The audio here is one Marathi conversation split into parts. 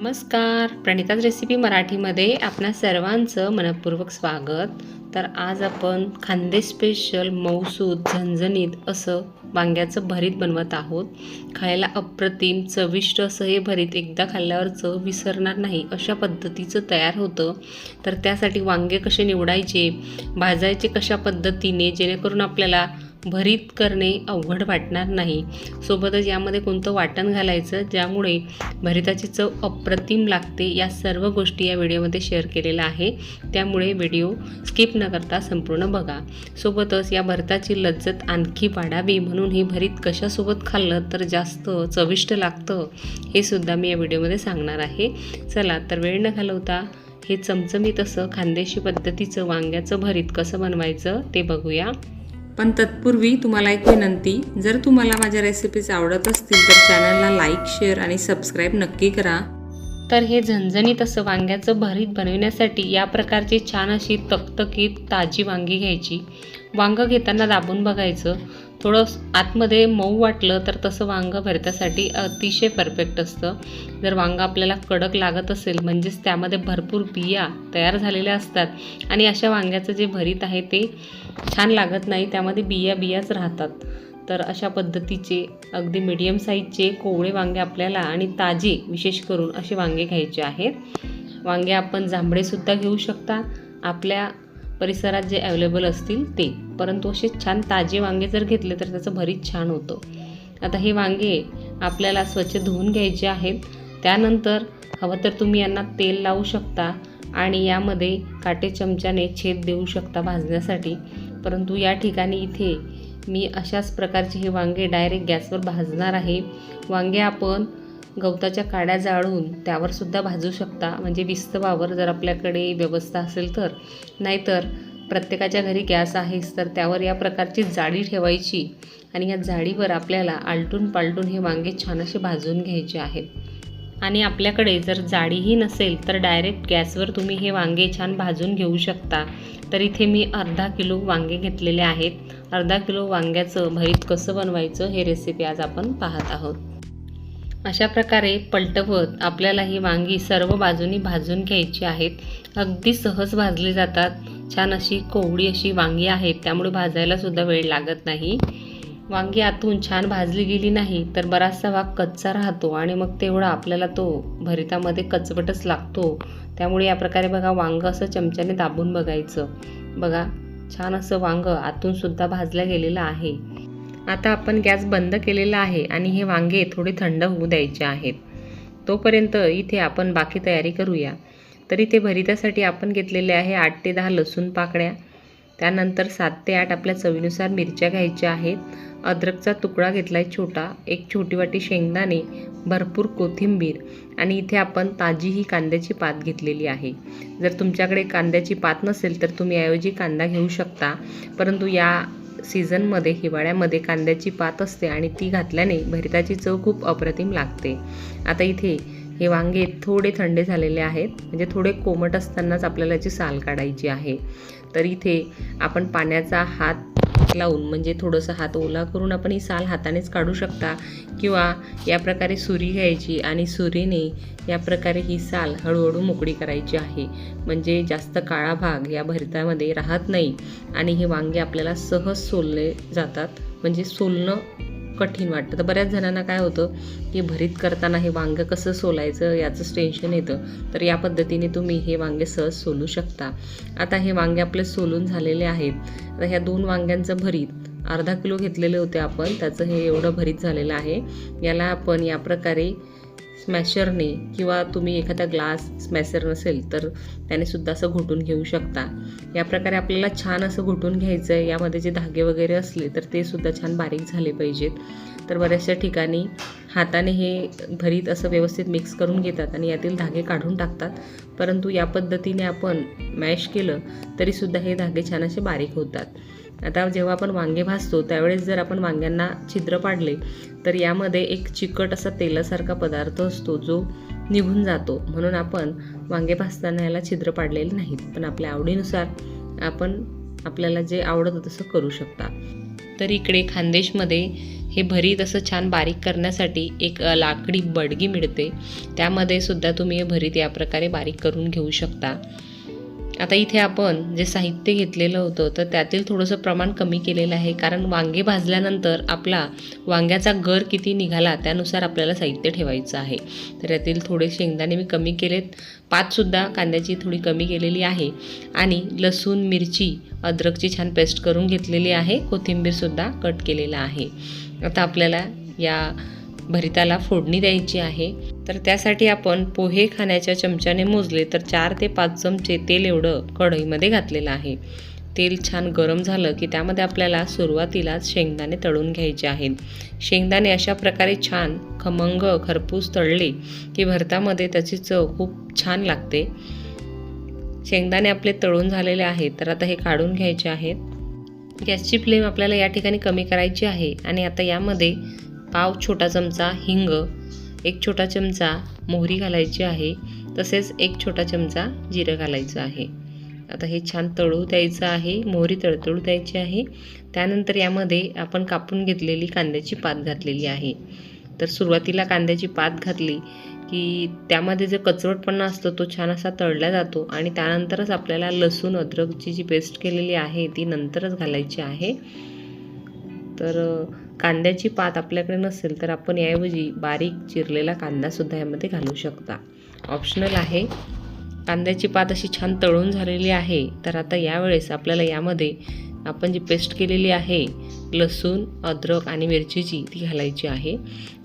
नमस्कार. प्रणिताज रेसिपी मराठीमध्ये आपणा सर्वांचं मनपूर्वक स्वागत. तर आज आपण खांदे स्पेशल मऊसूद झणझणीत असं वांग्याचं भरीत बनवत आहोत. खायला अप्रतिम चविष्ट असं हे भरीत एकदा खाल्ल्यावर चव विसरणार नाही अशा पद्धतीचं तयार होतं. तर त्यासाठी वांगे कसे निवडायचे भाजायचे कशा पद्धतीने जेणेकरून आपल्याला भरीत करणे अवघड वाटणार नाही. सोबतच यामध्ये कोणतं वाटण घालायचं ज्यामुळे भरिताची चव अप्रतिम लागते या सर्व गोष्टी या व्हिडिओमध्ये शेअर केलेल्या आहे त्यामुळे व्हिडिओ स्किप न करता संपूर्ण बघा. सोबतच या भरताची लज्जत आणखी वाढावी म्हणून हे भरीत कशासोबत खाल्लं तर जास्त चविष्ट लागतं हे सुद्धा मी या व्हिडिओमध्ये सांगणार आहे. चला तर वेळ न घालवता हे चमचमीत असं खानदेशी पद्धतीचं वांग्याचं भरीत कसं बनवायचं ते बघूया. पण तत्पूर्वी तुम्हाला एक विनंती जर तुम्हाला माझ्या रेसिपीज आवडत असतील तर चॅनलला लाईक शेअर आणि सबस्क्राईब नक्की करा. तर हे झणझणीत असं वांग्याचं भरीत बनवण्यासाठी या प्रकारची छान अशी तकतकीत ताजी वांगी घ्यायची. वांगं घेताना दाबून बघायचं. थोडं आतमध्ये मऊ वाटलं तर तसं वांगं भरत्यासाठी अतिशय परफेक्ट असतं. जर वांगं आपल्याला कडक लागत असेल म्हणजेच त्यामध्ये भरपूर बिया तयार झालेल्या असतात आणि अशा वांग्याचं जे भरीत आहे ते छान लागत नाही त्यामध्ये बिया बियाच राहतात. तर अशा पद्धतीचे अगदी मीडियम साईजचे कोवळे वांगे आपल्याला आणि ताजे विशेष करून असे वांगे घ्यायचे आहेत. वांगे आपण जांभळेसुद्धा घेऊ शकता. आपल्या परिसरात जे अवेलेबल असतील ते. परंतु असे छान ताजे वांगे जर घेतले तर त्याचं भरीत छान होतं. आता हे वांगे आपल्याला स्वच्छ धुवून घ्यायचे आहेत. त्यानंतर हवं तर तुम्ही यांना तेल लावू शकता आणि यामध्ये काटे चमच्याने छेद देऊ शकता भाजण्यासाठी. परंतु या ठिकाणी इथे मी अशाच प्रकारचे हे वांगे डायरेक्ट गॅसवर भाजणार आहे. वांगे आपण गवताच्या काड्या जाळून त्यावर सुद्धा भाजू शकता. म्हणजे विस्तवावर जर आपल्याकडे व्यवस्था असेल तर. नाहीतर प्रत्येकाच्या घरी गॅस आहेच तर त्यावर या प्रकारची जाळी ठेवायची आणि या जाळीवर आपल्याला आलटून पालटून हे वांगे छान असे भाजून घ्यायचे आहेत. आणि आपल्याकडे जर जाळीही नसेल तर डायरेक्ट गॅसवर तुम्ही हे वांगे छान भाजून घेऊ शकता. तर इथे मी अर्धा किलो वांगे घेतलेले आहेत. अर्धा किलो वांग्याचं भरीत कसं बनवायचं हे रेसिपी आज आपण पाहत आहोत. अशा प्रकारे पलटवत आपल्याला ही वांगी सर्व बाजूनी भाजून घ्यायची आहेत. अगदी सहज भाजली जातात. छान अशी कोवळी अशी वांगी आहेत. त्यामुळे भाजायला सुद्धा वेळ लागत नाही. वांगी आतून छान भाजली गेली नाही तर बराचसा भाग कच्चा राहतो आणि मग तेवढा आपल्याला तो भरितामध्ये कचवटच लागतो. त्यामुळे या प्रकारे बघा वांगं असं चमच्याने दाबून बघायचं. बघा छान असं वांगं आतून सुद्धा भाजलं गेलेलं आहे. आता आपण गॅस बंद केलेला आहे आणि हे वांगे थोडे थंड होऊ द्यायचे आहेत. तोपर्यंत इथे आपण बाकी तयारी करूया. तर इथे भरितासाठी आपण घेतलेले आहे आठ ते दहा लसूण पाकळ्या. त्यानंतर सात ते आठ आपल्या चवीनुसार मिरच्या घ्यायच्या आहेत. अद्रकचा तुकडा घेतला आहे छोटा एक छोटी वाटी शेंगदाणे भरपूर कोथिंबीर आणि इथे आपण ताजी ही कांद्याची पात घेतलेली आहे. जर तुमच्याकडे कांद्याची पात नसेल तर तुम्ही ऐवजी कांदा घेऊ शकता. परंतु या सीझनमध्ये हिवाळ्यामध्ये कांद्याची पात असते आणि ती घातल्याने भरिताची चव खूप अप्रतिम लागते. आता इथे हे वांगे थोडे थंडे झालेले आहेत. म्हणजे थोडे कोमट असतानाच आपल्याला याची साल काढायची आहे. तर इथे आपण पाण्याचा हात लावून म्हणजे थोडंसं हात ओला करून आपण ही साल हातानेच काढू शकता. किंवा या प्रकारे सुरी घ्यायची आणि सुरीने या प्रकारे ही साल हळूहळू मोकळी करायची आहे. म्हणजे जास्त काळा भाग या भरतामध्ये राहत नाही आणि हे वांगे आपल्याला सहज सोलले जातात. म्हणजे सोलणं कठीण वाटतं. तर बऱ्याच जणांना काय होतं की भरीत करताना हे वांगं कसं सोलायचं याचंच टेन्शन येतं. तर या पद्धतीने तुम्ही हे वांगे सहज सोलू शकता. आता हे वांगे आपले सोलून झालेले आहेत. तर ह्या दोन वांग्यांचं भरीत अर्धा किलो घेतलेले होते आपण त्याचं हे एवढं भरीत झालेलं आहे. याला आपण या प्रकारे स्मॅशरने किंवा तुम्ही एखादा ग्लास स्मॅशर नसेल तर त्याने सुद्धा असं घोटून घेऊ शकता. या प्रकारे आपल्याला छान असं घोटून घ्यायचं आहे यामध्ये जे धागे वगैरे असले तर ते सुद्धा छान बारीक झाले पाहिजेत. तर बऱ्याचशा ठिकाणी हाताने हे भरीत असं व्यवस्थित मिक्स करून घेतात आणि यातील धागे काढून टाकतात. परंतु या पद्धतीने आपण मॅश केलं तरीसुद्धा हे धागे छान असे बारीक होतात. आता जेव्हा आपण वांगे भाजतो त्यावेळेस जर आपण वांग्यांना छिद्र पाडले तर यामध्ये एक चिकट असा तेलासारखा पदार्थ असतो जो निघून जातो. म्हणून आपण वांगे भाजताना याला छिद्र पाडलेले नाहीत. पण आपल्या आवडीनुसार आपण आपल्याला जे आवडतं तसं करू शकता. तर इकडे खानदेशमध्ये हे भरीत असं छान बारीक करण्यासाठी एक लाकडी बडगी मिळते. त्यामध्ये सुद्धा तुम्ही हे भरीत या प्रकारे बारीक करून घेऊ शकता. आता इथे आपण जे साहित्य घेतलेलं होतं तर त्यातील थोडंसं प्रमाण कमी केलेलं आहे. कारण वांगे भाजल्यानंतर आपला वांग्याचा गर किती निघाला त्यानुसार आपल्याला साहित्य ठेवायचं आहे. तर यातील थोडे शेंगदाणे मी कमी केलेत. पातसुद्धा कांद्याची थोडी कमी केलेली आहे. आणि लसूण मिरची अद्रकची छान पेस्ट करून घेतलेली आहे. कोथिंबीरसुद्धा कट केलेला आहे. आता आपल्याला या भरिताला फोडणी द्यायची आहे. तर त्यासाठी आपण पोहे खाण्याच्या चमच्याने मोजले तर चार ते पाच चमचे तेल एवढं कढईमध्ये घातलेलं आहे. तेल छान गरम झालं की त्यामध्ये आपल्याला सुरुवातीलाच शेंगदाणे तळून घ्यायचे आहेत. शेंगदाणे अशा प्रकारे छान खमंग खरपूस तळले की भरतामध्ये त्याची चव खूप छान लागते. शेंगदाणे आपले तळून झालेले आहेत तर आता हे काढून घ्यायचे आहेत. गॅसची फ्लेम आपल्याला या ठिकाणी कमी करायची आहे आणि आता यामध्ये पाव छोटा चमचा हिंग एक छोटा चमचा मोहरी घालायची आहे तसेच एक छोटा चमचा जिरं घालायचं आहे. आता हे छान तळू द्यायचं आहे मोहरी तळतळू द्यायची आहे. त्यानंतर यामध्ये आपण कापून घेतलेली कांद्याची पात घातलेली आहे. तर सुरुवातीला कांद्याची पात घातली की त्यामध्ये जे कचवटपणा असतो तो छान असा तळला जातो आणि त्यानंतरच आपल्याला लसूण अद्रकची जी पेस्ट केलेली आहे ती नंतरच घालायची आहे. तर कांद्याची पात आपल्याकडे नसेल तर आपण याऐवजी बारीक चिरलेला कांदासुद्धा यामध्ये घालू शकता. ऑप्शनल आहे. कांद्याची पात अशी छान तळून झालेली आहे. तर आता यावेळेस आपल्याला यामध्ये आपण जी पेस्ट केलेली आहे लसूण अद्रक आणि मिरचीची ती घालायची आहे.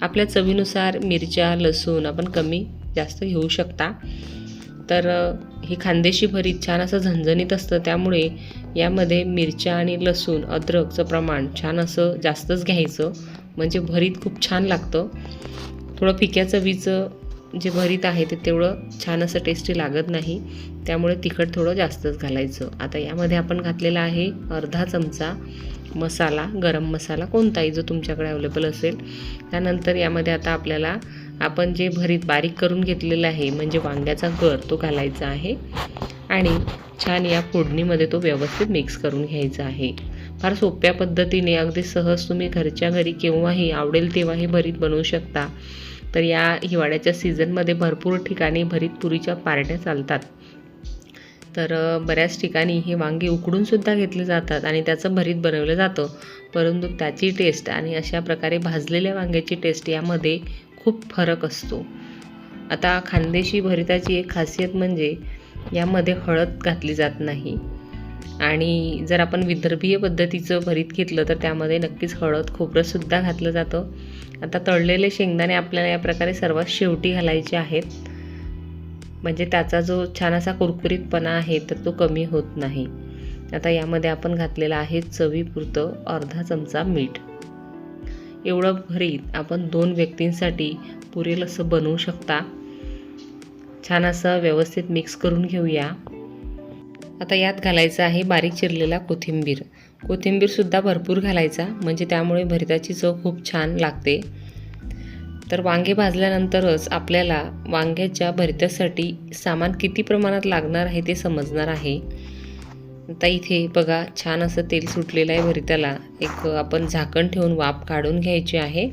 आपल्या चवीनुसार मिरच्या लसूण आपण कमी जास्त घेऊ शकता. तर ही खानदेशी भरीत छान असं झणझणीत असतं. त्यामुळे यामध्ये मिरच्या आणि लसूण अद्रकचं प्रमाण छान असं जास्तच घ्यायचं. म्हणजे भरीत खूप छान लागतं. थोडं फिक्या चवीचं जे भरीत आहे ते तेवढं छान असं टेस्टी लागत नाही. त्यामुळे तिखट थोडं जास्तच घालायचं. आता यामध्ये आपण घातलेला आहे अर्धा चमचा मसाला गरम मसाला कोणताही जो तुमच्याकडे अवेलेबल असेल. त्यानंतर यामध्ये आता आपल्याला आपण जे भरीत बारीक करून घेतलेलं आहे म्हणजे वांग्याचा गर तो घालायचा आहे आणि छान या फोडणीमध्ये तो व्यवस्थित मिक्स करून घ्यायचा आहे. फार सोप्या पद्धतीने अगदी सहज तुम्ही घरच्या घरी केव्हाही आवडेल तेव्हाही भरीत बनवू शकता. तर या हिवाळ्याच्या सीझनमध्ये भरपूर ठिकाणी भरीत पुरीच्या पार्ट्या चालतात. तर बऱ्याच ठिकाणी हे वांगे उकडूनसुद्धा घेतले जातात आणि त्याचं भरीत बनवलं जातं. परंतु त्याची टेस्ट आणि अशा प्रकारे भाजलेल्या वांग्याची टेस्ट यामध्ये खूप फरक असतो. आता खानदेशी भरिताची एक खासियत म्हणजे यामध्ये हळद घातली जात नाही. आणि जर आपण विदर्भीय पद्धतीचं भरीत घेतलं तर त्यामध्ये नक्कीच हळद खोबरंसुद्धा घातलं जातं. आता तळलेले शेंगदाणे आपल्याला या प्रकारे सर्वात शेवटी घालायचे आहेत. म्हणजे त्याचा जो छान असा कुरकुरीतपणा आहे तर तो कमी होत नाही. आता यामध्ये आपण घातलेला आहे चवीपुरतं अर्धा चमचा मीठ. एवढं भरीत आपण दोन व्यक्तींसाठी पुरेल असं बनवू शकता. छान असं व्यवस्थित मिक्स करून घेऊया. आता यात घालायचं आहे बारीक चिरलेला कोथिंबीर. कोथिंबीरसुद्धा भरपूर घालायचा म्हणजे त्यामुळे भरिताची चव खूप छान लागते. तर वांगे भाजल्यानंतरच आपल्याला वांग्याच्या भरित्यासाठी सामान किती प्रमाणात लागणार आहे ते समजणार आहे. आता इथे बघा छान असं तेल सुटलेलं आहे भरित्याला एक आपण झाकण ठेवून वाफ काढून घ्यायची आहे.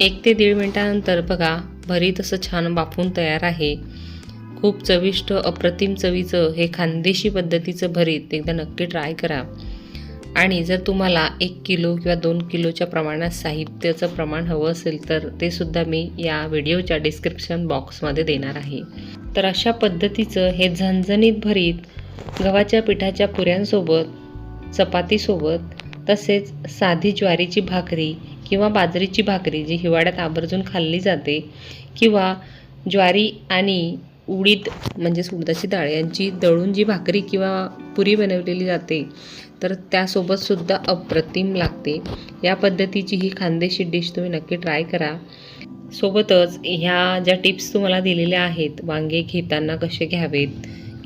एक ते दीड मिनटानंतर बघा भरीत असं छान वाफून तयार आहे. खूप चविष्ट अप्रतिम चवीचं हे खानदेशी पद्धतीचं भरीत एकदा नक्की ट्राय करा. आणि जर तुम्हाला एक किलो किंवा दोन किलोच्या प्रमाणात साहित्याचं प्रमाण हवं असेल तर ते सुद्धा मी या व्हिडिओच्या डिस्क्रिप्शन बॉक्समध्ये देणार आहे. तर अशा पद्धतीचं हे झणझणीत भरीत गव्हाच्या पिठाच्या पुऱ्यांसोबत चपातीसोबत तसेच साधी ज्वारीची भाकरी किंवा बाजरीची भाकरी जी हिवाळ्यात आवर्जून खाल्ली जाते किंवा ज्वारी आणि उडीद म्हणजे उडदाची डाळ यांची दळून जी भाकरी किंवा पुरी बनवलेली जाते तर त्यासोबतसुद्धा अप्रतिम लागते. या पद्धतीची ही खानदेशी डिश तुम्ही नक्की ट्राय करा. सोबतच ह्या ज्या टिप्स तुम्हाला दिलेल्या आहेत वांगे घेताना कसे घ्यावेत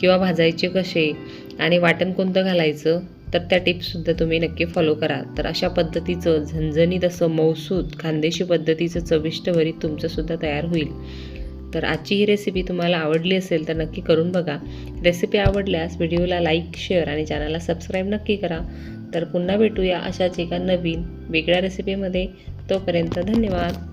किंवा भाजायचे कसे आणि वाटण कोणतं घालायचं तर त्या टिप्ससुद्धा तुम्ही नक्की फॉलो करा. तर अशा पद्धतीचं झणझणीत असं मौसूद खानदेशी पद्धतीचं चविष्ट भरीत तुमचंसुद्धा तयार होईल. तर आजची ही रेसिपी तुम्हाला आवडली असेल तर नक्की करून बघा. रेसिपी आवडल्यास व्हिडिओला लाईक शेअर आणि चॅनलला सबस्क्राईब नक्की करा. तर पुन्हा भेटूया अशाच एका नवीन वेगळ्या रेसिपीमध्ये तोपर्यंत धन्यवाद.